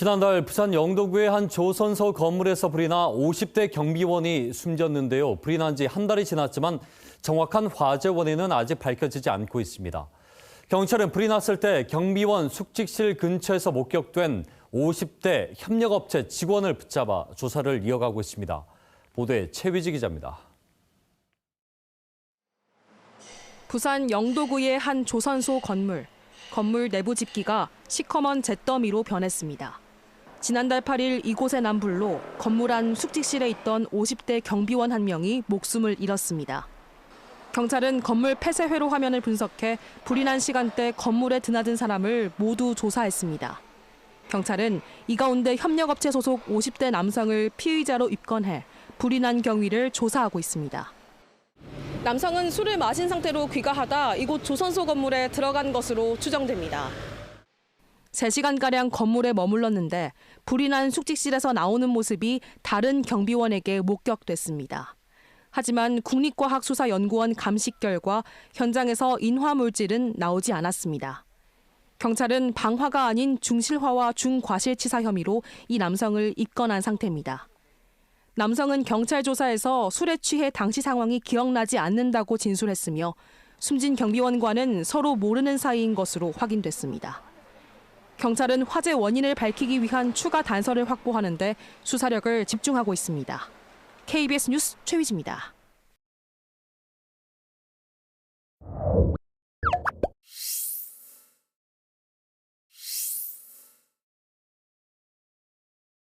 지난달 부산 영도구의 한 조선소 건물에서 불이 나 50대 경비원이 숨졌는데요. 불이 난 지 한 달이 지났지만 정확한 화재 원인은 아직 밝혀지지 않고 있습니다. 경찰은 불이 났을 때 경비원 숙직실 근처에서 목격된 50대 협력업체 직원을 붙잡아 조사를 이어가고 있습니다. 보도에 최위지 기자입니다. 부산 영도구의 한 조선소 건물. 건물 내부 집기가 시커먼 잿더미로 변했습니다. 지난달 8일 이곳의 난 불로 건물 안 숙직실에 있던 50대 경비원 한 명이 목숨을 잃었습니다. 경찰은 건물 폐쇄 회로 화면을 분석해 불이 난 시간대 건물에 드나든 사람을 모두 조사했습니다. 경찰은 이 가운데 협력업체 소속 50대 남성을 피의자로 입건해 불이 난 경위를 조사하고 있습니다. 남성은 술을 마신 상태로 귀가하다 이곳 조선소 건물에 들어간 것으로 추정됩니다. 3시간가량 건물에 머물렀는데 불이 난 숙직실에서 나오는 모습이 다른 경비원에게 목격됐습니다. 하지만 국립과학수사연구원 감식 결과 현장에서 인화물질은 나오지 않았습니다. 경찰은 방화가 아닌 중실화와 중과실치사 혐의로 이 남성을 입건한 상태입니다. 남성은 경찰 조사에서 술에 취해 당시 상황이 기억나지 않는다고 진술했으며 숨진 경비원과는 서로 모르는 사이인 것으로 확인됐습니다. 경찰은 화재 원인을 밝히기 위한 추가 단서를 확보하는데 수사력을 집중하고 있습니다. KBS 뉴스 최위지입니다.